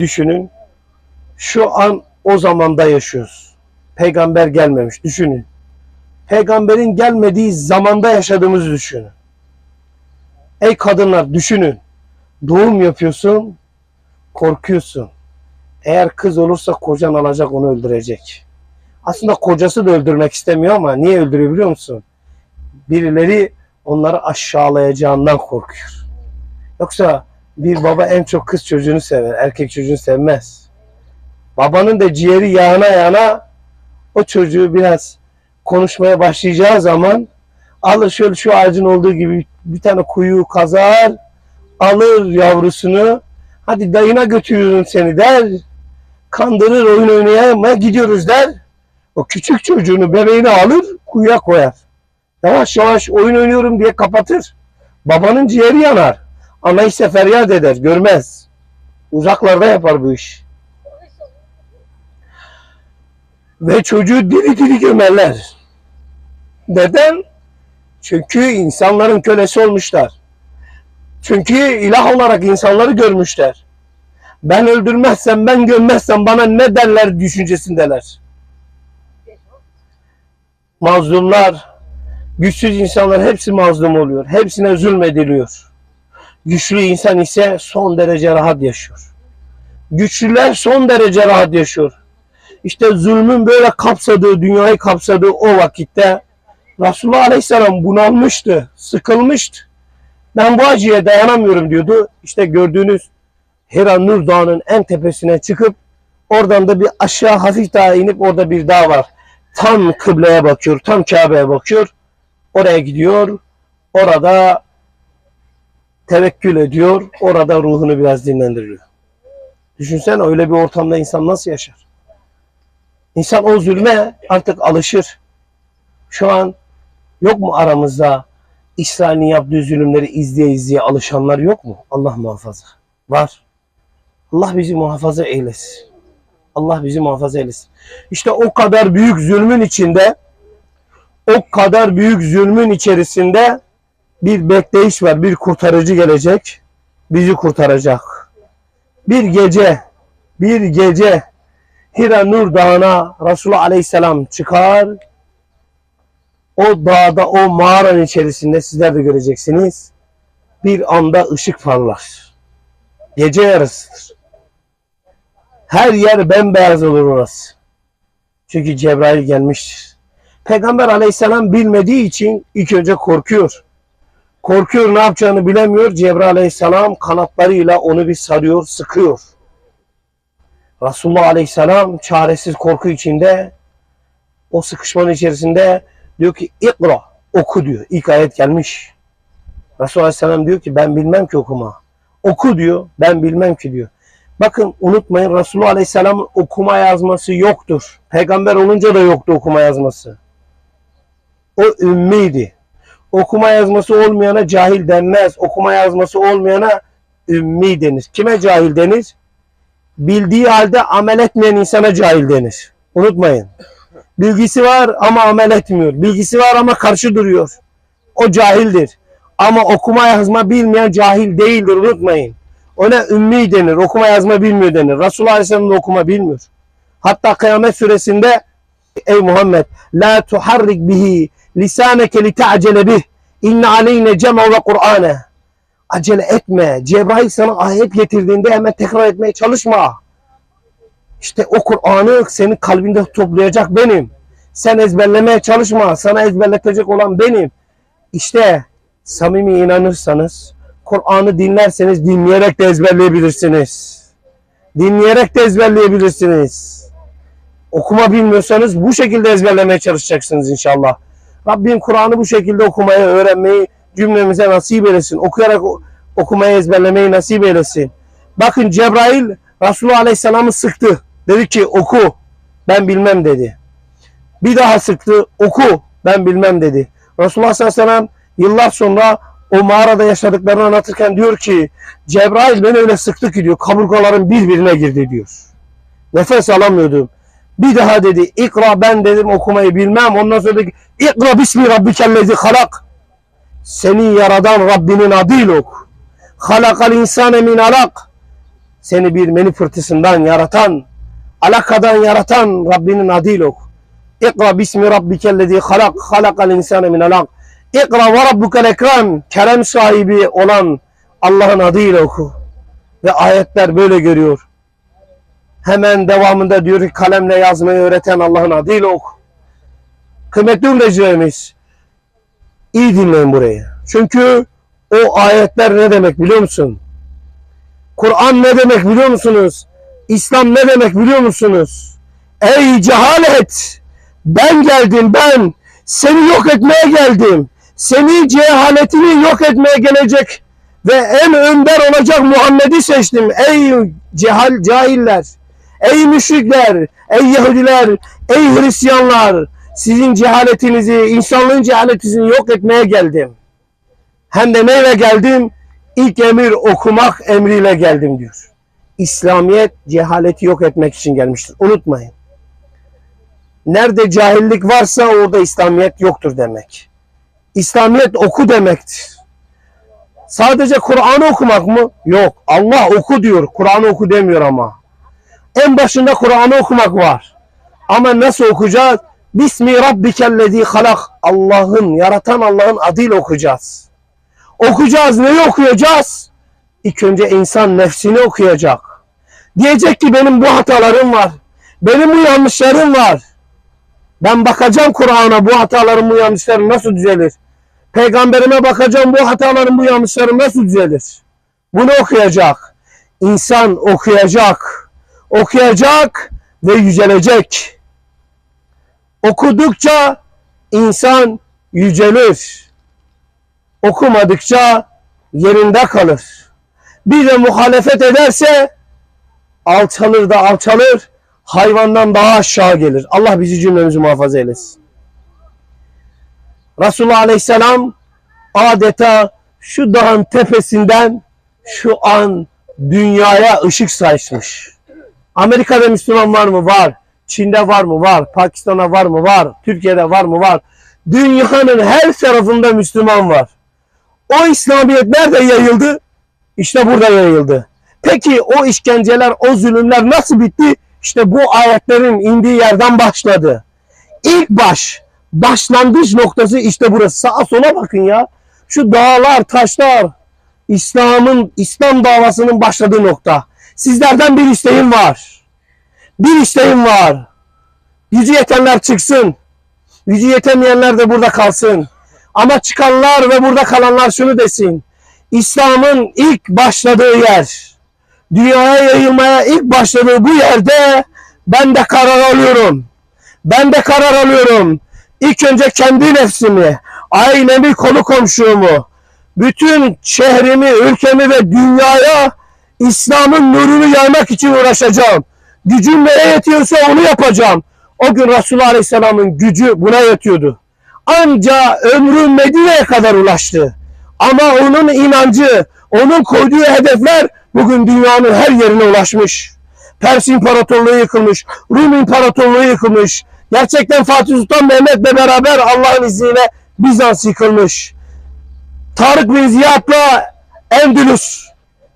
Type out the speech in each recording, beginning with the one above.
Düşünün. Şu an o zamanda yaşıyoruz. Peygamber gelmemiş. Düşünün. Peygamberin gelmediği zamanda yaşadığımızı düşünün. Ey kadınlar düşünün. Doğum yapıyorsun, korkuyorsun. Eğer kız olursa kocan alacak onu öldürecek. Aslında kocası da öldürmek istemiyor ama niye öldürüyor biliyor musun? Birileri onları aşağılayacağından korkuyor. Yoksa bir baba en çok kız çocuğunu sever, erkek çocuğunu sevmez. Babanın da ciğeri yağına yağına o çocuğu biraz konuşmaya başlayacağı zaman alır şöyle şu ağacın olduğu gibi bir tane kuyu kazar, alır yavrusunu, hadi dayına götürüyorum seni der, kandırır oyun oynayamaya gidiyoruz der. O küçük çocuğunu bebeğini alır kuyuya koyar. Yavaş yavaş oyun oynuyorum diye kapatır. Babanın ciğeri yanar. Ana ise feryat eder, görmez. Uzaklarda yapar bu iş. Ve çocuğu diri diri gömerler. Neden? Çünkü insanların kölesi olmuşlar. Çünkü ilah olarak insanları görmüşler. Ben öldürmezsem, ben gömmezsem bana ne derler düşüncesindeler. Mazlumlar, güçsüz insanlar hepsi mazlum oluyor. Hepsine zulmediliyor. Güçlü insan ise son derece rahat yaşıyor. Güçlüler son derece rahat yaşıyor. İşte zulmün böyle kapsadığı, dünyayı kapsadığı o vakitte Resulullah Aleyhisselam bunalmıştı, sıkılmıştı. Ben bu acıya dayanamıyorum diyordu. İşte gördüğünüz Hira Nur Dağı'nın en tepesine çıkıp oradan da bir aşağı hafif daha inip orada bir dağ var. Tam kıbleye bakıyor, tam Kabe'ye bakıyor. Oraya gidiyor. Orada tevekkül ediyor. Orada ruhunu biraz dinlendiriyor. Düşünsene öyle bir ortamda insan nasıl yaşar? İnsan o zulme artık alışır. Şu an yok mu aramızda İsrail'in yaptığı zulümleri izleye izleye alışanlar yok mu? Allah muhafaza. Var. Allah bizi muhafaza eylesin. Allah bizi muhafaza eylesin. İşte o kadar büyük zulmün içinde o kadar büyük zulmün içerisinde bir bekleyiş var. Bir kurtarıcı gelecek. Bizi kurtaracak. Bir gece bir gece Hira Nur Dağı'na Resulullah Aleyhisselam çıkar. O dağda, o mağaranın içerisinde sizler de göreceksiniz. Bir anda ışık parlar. Gece yarısıdır. Her yer bembeyaz olur orası. Çünkü Cebrail gelmiştir. Peygamber aleyhisselam bilmediği için ilk önce korkuyor. Korkuyor ne yapacağını bilemiyor. Cebrail aleyhisselam kanatlarıyla onu bir sarıyor, sıkıyor. Resulullah aleyhisselam çaresiz korku içinde o sıkışmanın içerisinde diyor ki ikra oku diyor. İlk ayet gelmiş. Resulullah aleyhisselam diyor ki ben bilmem ki okuma. Oku diyor ben bilmem ki diyor. Bakın unutmayın Resulullah aleyhisselamın okuma yazması yoktur. Peygamber olunca da yoktu okuma yazması. O ümmiydi. Okuma yazması olmayana cahil denmez. Okuma yazması olmayana ümmi denir. Kime cahil denir? Bildiği halde amel etmeyen insana cahil denir. Unutmayın. Bilgisi var ama amel etmiyor. Bilgisi var ama karşı duruyor. O cahildir. Ama okuma yazma bilmeyen cahil değildir. Unutmayın. Ona ümmi denir. Okuma yazma bilmiyor denir. Resulullah Aleyhisselam da okuma bilmiyor. Hatta kıyamet suresinde ey Muhammed la tuharrik bihi lisaneke li ta'cele bih inne aleyne cema ve Kur'ane acele etme. Cebrail sana ayet getirdiğinde hemen tekrar etmeye çalışma. İşte o Kur'an'ı senin kalbinde toplayacak benim. Sen ezberlemeye çalışma. Sana ezberletecek olan benim. İşte samimi inanırsanız, Kur'an'ı dinlerseniz dinleyerek de ezberleyebilirsiniz. Dinleyerek de ezberleyebilirsiniz. Okuma bilmiyorsanız bu şekilde ezberlemeye çalışacaksınız inşallah. Rabbim Kur'an'ı bu şekilde okumayı, öğrenmeyi cümlemize nasip eylesin. Okuyarak okumayı, ezberlemeyi nasip eylesin. Bakın Cebrail Resulullah Aleyhisselam'ı sıktı. Dedi ki oku. Ben bilmem dedi. Bir daha sıktı. Oku. Ben bilmem dedi. Resulullah sallallahu aleyhi ve sellem yıllar sonra o mağarada yaşadıklarını anlatırken diyor ki Cebrail beni öyle sıktı ki diyor kaburgalarım birbirine girdi diyor. Nefes alamıyordum. Bir daha dedi ikra ben dedim okumayı bilmem. Ondan sonra dedi ikra bismi rabbikellezi halak. Seni yaradan Rabbinin adıyla oku. Halakal insane min alak. Seni bir meni fırtısından yaratan, alakadan yaratan Rabbinin adıyla oku. İkra bismi rabbikellezi halak, halakal insane min alak. İkra ve rabbukel ekrem, kerem sahibi olan Allah'ın adıyla oku. Ve ayetler böyle görüyor. Hemen devamında diyor ki kalemle yazmayı öğreten Allah'ın adıyla oku. Kıymetli ümrecilerimiz, iyi dinleyin burayı. Çünkü o ayetler ne demek biliyor musun? Kur'an ne demek biliyor musunuz? İslam ne demek biliyor musunuz? Ey cehalet! Ben geldim ben. Seni yok etmeye geldim. Seni cehaletini yok etmeye gelecek ve en önder olacak Muhammed'i seçtim. Ey cehal cahiller! Ey müşrikler! Ey Yahudiler! Ey Hristiyanlar! Sizin cehaletinizi, insanlığın cehaletini yok etmeye geldim. Hem de neyle geldim? İlk emir okumak emriyle geldim diyor. İslamiyet cehaleti yok etmek için gelmiştir. Unutmayın. Nerede cahillik varsa orada İslamiyet yoktur demek. İslamiyet oku demektir. Sadece Kur'an'ı okumak mı? Yok. Allah oku diyor. Kur'an'ı oku demiyor ama. En başında Kur'an'ı okumak var. Ama nasıl okuyacağız? Bismi rabbikellezi halak. Allah'ın, yaratan Allah'ın adıyla okuyacağız. Okuyacağız. Neyi okuyacağız? İlk önce insan nefsini okuyacak. Diyecek ki benim bu hatalarım var. Benim bu yanlışlarım var. Ben bakacağım Kur'an'a bu hatalarım bu yanlışlarım nasıl düzelir? Peygamberime bakacağım bu hatalarım bu yanlışlarım nasıl düzelir? Bunu okuyacak. İnsan okuyacak. Okuyacak ve yücelecek. Okudukça insan yücelir. Okumadıkça yerinde kalır. Bir de muhalefet ederse alçalır da alçalır, hayvandan daha aşağı gelir. Allah bizi cümlemizi muhafaza eylesin. Resulullah Aleyhisselam adeta şu dağın tepesinden şu an dünyaya ışık saçmış. Amerika'da Müslüman var mı? Var. Çin'de var mı? Var. Pakistan'da var mı? Var. Türkiye'de var mı? Var. Dünyanın her tarafında Müslüman var. O İslamiyet nerede yayıldı? İşte burada yayıldı. Peki o işkenceler, o zulümler nasıl bitti? İşte bu ayetlerin indiği yerden başladı. İlk baş, başlangıç noktası işte burası. Sağa sola bakın ya. Şu dağlar, taşlar, İslam'ın, İslam davasının başladığı nokta. Sizlerden bir isteğim var. Bir isteğim var. Gücü yetenler çıksın. Gücü yetemeyenler de burada kalsın. Ama çıkanlar ve burada kalanlar şunu desin. İslam'ın ilk başladığı yer, dünyaya yayılmaya ilk başladığı bu yerde ben de karar alıyorum. Ben de karar alıyorum. İlk önce kendi nefsimi, ailemi, konu komşumu, bütün şehrimi, ülkemi ve dünyaya İslam'ın nurunu yaymak için uğraşacağım. Gücüm neye yetiyorsa onu yapacağım. O gün Resulullah Aleyhisselam'ın gücü buna yetiyordu. Anca ömrü Medine'ye kadar ulaştı. Ama onun inancı, onun koyduğu hedefler bugün dünyanın her yerine ulaşmış. Pers İmparatorluğu yıkılmış, Rum İmparatorluğu yıkılmış. Gerçekten Fatih Sultan Mehmet'le beraber Allah'ın izniyle Bizans yıkılmış. Tarık bin Ziyad'la Endülüs,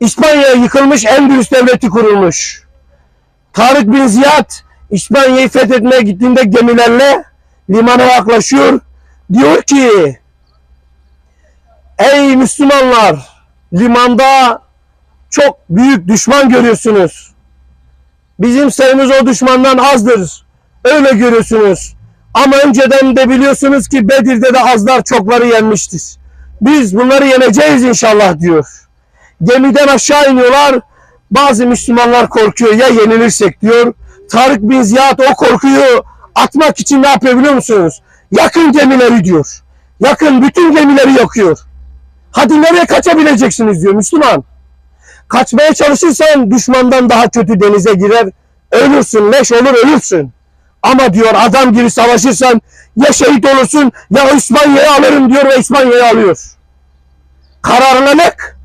İspanya yıkılmış, Endülüs devleti kurulmuş. Tarık bin Ziyad İspanya'yı fethetmeye gittiğinde gemilerle limana yaklaşıyor. Diyor ki Ey Müslümanlar limanda çok büyük düşman görüyorsunuz. Bizim sayımız o düşmandan azdır. Öyle görüyorsunuz. Ama önceden de biliyorsunuz ki Bedir'de de azlar çokları yenmiştir. Biz bunları yeneceğiz inşallah diyor. Gemiden aşağı iniyorlar. Bazı Müslümanlar korkuyor ya yenilirsek diyor. Tarık bin Ziyad o korkuyu atmak için ne yapıyor biliyor musunuz? Yakın gemileri diyor. Yakın bütün gemileri yakıyor. Hadi nereye kaçabileceksiniz diyor Müslüman. Kaçmaya çalışırsan düşmandan daha kötü denize girer. Ölürsün, leş olur ölürsün. Ama diyor adam gibi savaşırsan ya şehit olursun ya İspanya'yı alırım diyor ve İspanya'yı alıyor. Kararına bak.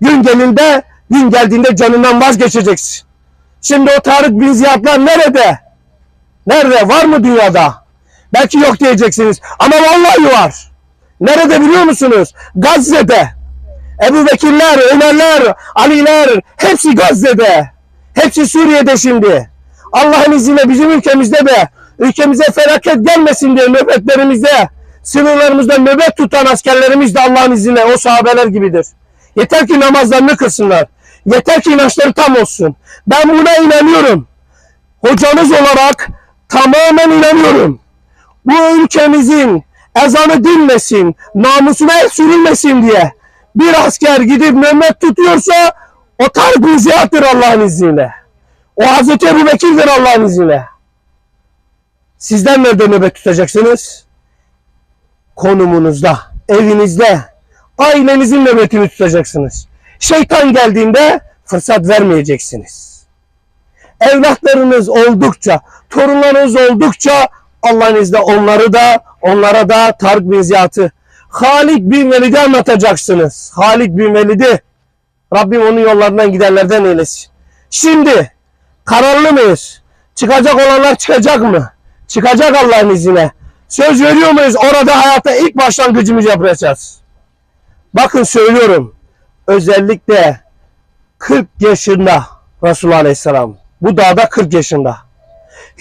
Gün gelinde, gün geldiğinde canından vazgeçeceksin. Şimdi o Tarık bin Ziyadlar nerede? Nerede? Var mı dünyada? Belki yok diyeceksiniz. Ama vallahi var. Nerede biliyor musunuz? Gazze'de. Ebu Bekirler, Ömerler, Aliler hepsi Gazze'de. Hepsi Suriye'de şimdi. Allah'ın izniyle bizim ülkemizde de ülkemize felaket gelmesin diye nöbetlerimizde sınırlarımızda nöbet tutan askerlerimiz de Allah'ın izniyle o sahabeler gibidir. Yeter ki namazlarını kılsınlar. Yeter ki inançları tam olsun. Ben buna inanıyorum. Hocanız olarak tamamen inanıyorum. Bu ülkemizin ezanı dinmesin, namusuna el sürülmesin diye bir asker gidip nöbet tutuyorsa o Tarık Ziyattır Allah'ın izniyle. O Hazreti Ebu Bekir'dir Allah'ın izniyle. Sizden nerede nöbet tutacaksınız? Konumunuzda, evinizde, ailenizin nöbetini tutacaksınız. Şeytan geldiğinde fırsat vermeyeceksiniz. Evlatlarınız oldukça, torunlarınız oldukça Allah'ın izniyle onları da, onlara da Tarık bin Ziyad'ı, Halik bin Velid'i anlatacaksınız. Halik bin Velid'i. Rabbim onun yollarından gidenlerden eylesin. Şimdi kararlı mıyız? Çıkacak olanlar çıkacak mı? Çıkacak Allah'ın izniyle. Söz veriyor muyuz? Orada hayata ilk başlangıcımızı yapacağız. Bakın söylüyorum. Özellikle 40 yaşında Resulullah Aleyhisselam. Bu dağda 40 yaşında.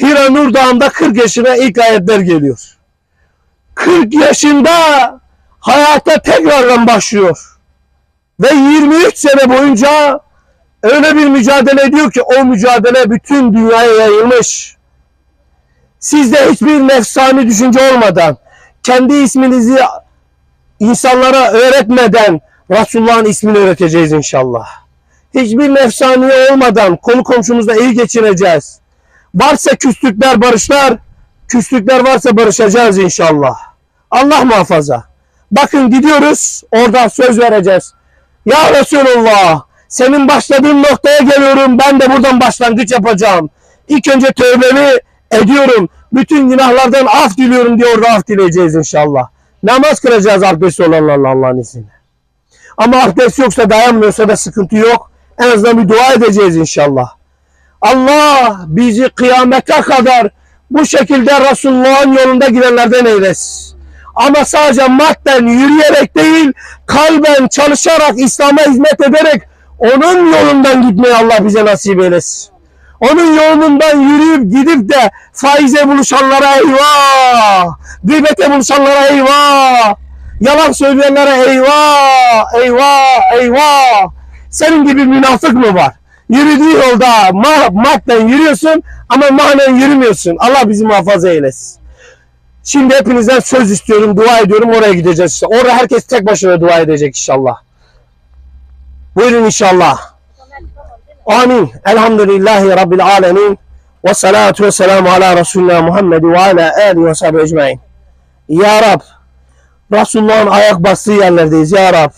Hira Nur Dağı'nda 40 yaşına ilk ayetler geliyor. 40 yaşında hayata tekrardan başlıyor. Ve 23 sene boyunca öyle bir mücadele ediyor ki o mücadele bütün dünyaya yayılmış. Sizde hiçbir nefsani düşünce olmadan, kendi isminizi insanlara öğretmeden Resulullah'ın ismini öğreteceğiz inşallah. Hiçbir nefsani olmadan konu komşumuzla iyi geçineceğiz. Varsa küslükler, barışlar, küslükler varsa barışacağız inşallah. Allah muhafaza. Bakın gidiyoruz, orada söz vereceğiz. Ya Resulullah, senin başladığın noktaya geliyorum, ben de buradan başlangıç yapacağım. İlk önce tövbemi ediyorum. Bütün günahlardan af diliyorum diye orada af dileyeceğiz inşallah. Namaz kılacağız abdest olanlarla Allah'ın izniyle. Ama abdest yoksa dayanmıyorsa da sıkıntı yok. En azından bir dua edeceğiz inşallah. Allah bizi kıyamete kadar bu şekilde Resulullah'ın yolunda gidenlerden eylesin. Ama sadece madden yürüyerek değil, kalben çalışarak, İslam'a hizmet ederek onun yolundan gitmeyi Allah bize nasip eylesin. Onun yolundan yürüyüp gidip de faize buluşanlara eyvah, gıybete buluşanlara eyvah, yalan söyleyenlere eyvah, eyvah, eyvah. Senin gibi münafık mı var? Yürüdüğü yolda ma madden yürüyorsun ama manen yürümüyorsun. Allah bizi muhafaza eylesin. Şimdi hepinizden söz istiyorum, dua ediyorum. Oraya gideceğiz işte. Orada herkes tek başına dua edecek inşallah. Buyurun inşallah. Amin. Elhamdülillahi Rabbil alemin. Ve salatu ve selamu ala Resulina Muhammed ve ala alihi ve sahbihi ecmain. Ya Rab, Resulullah'ın ayak bastığı yerlerdeyiz Ya Rab.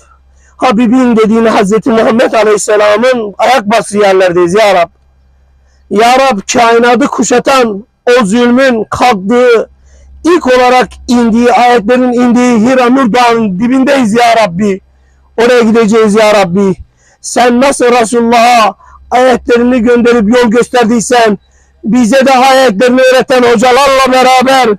Habibin dediğini Hazreti Muhammed Aleyhisselam'ın ayak bastığı yerlerdeyiz Ya Rab. Ya Rab kainatı kuşatan o zulmün kalktığı ilk olarak indiği ayetlerin indiği Hira Nur dibindeyiz ya Rabbi. Oraya gideceğiz ya Rabbi. Sen nasıl Resulullah'a ayetlerini gönderip yol gösterdiysen bize de ayetlerini öğreten hocalarla beraber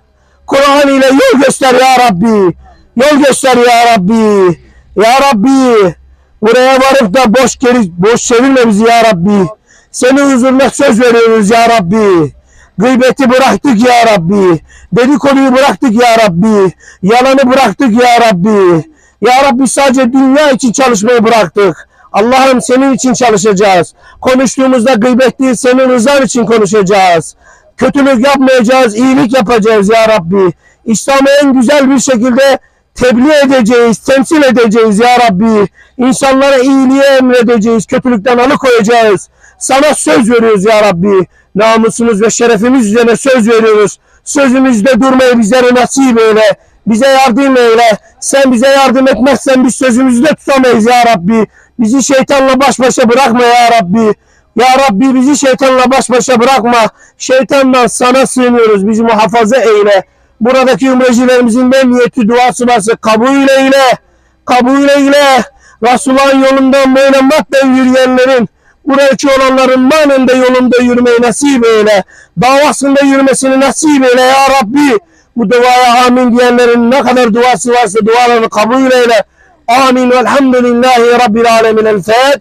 Kur'an ile yol göster ya Rabbi. Yol göster ya Rabbi. Ya Rabbi buraya varıp da boş geri boş çevirme bizi ya Rabbi. Senin huzuruna söz veriyoruz ya Rabbi. Gıybeti bıraktık ya Rabbi. Dedikoduyu bıraktık ya Rabbi. Yalanı bıraktık ya Rabbi. Ya Rabbi sadece dünya için çalışmayı bıraktık. Allah'ım senin için çalışacağız. Konuştuğumuzda gıybet değil senin rızan için konuşacağız. Kötülük yapmayacağız, iyilik yapacağız ya Rabbi. İslam'ı en güzel bir şekilde tebliğ edeceğiz, temsil edeceğiz ya Rabbi. İnsanlara iyiliği emredeceğiz, kötülükten alıkoyacağız. Sana söz veriyoruz ya Rabbi. Namusumuz ve şerefimiz üzerine söz veriyoruz. Sözümüzde durmayı bizlere nasip eyle. Bize yardım eyle. Sen bize yardım etmezsen biz sözümüzü de tutamayız ya Rabbi. Bizi şeytanla baş başa bırakma ya Rabbi. Ya Rabbi bizi şeytanla baş başa bırakma. Şeytandan sana sığınıyoruz. Bizi muhafaza eyle. Buradaki umrecilerimizin de niyeti duası varsa kabul eyle. Kabul eyle. Resulullah'ın yolundan böyle madden yürüyenlerin buradaki olanların manen de yolunda yürümeyi nasip eyle. Davasında yürümesini nasip eyle ya Rabbi. Bu duaya amin diyenlerin ne kadar duası varsa dualarını kabul eyle. Amin. Velhamdülillahi Rabbil alemin. El Fatiha.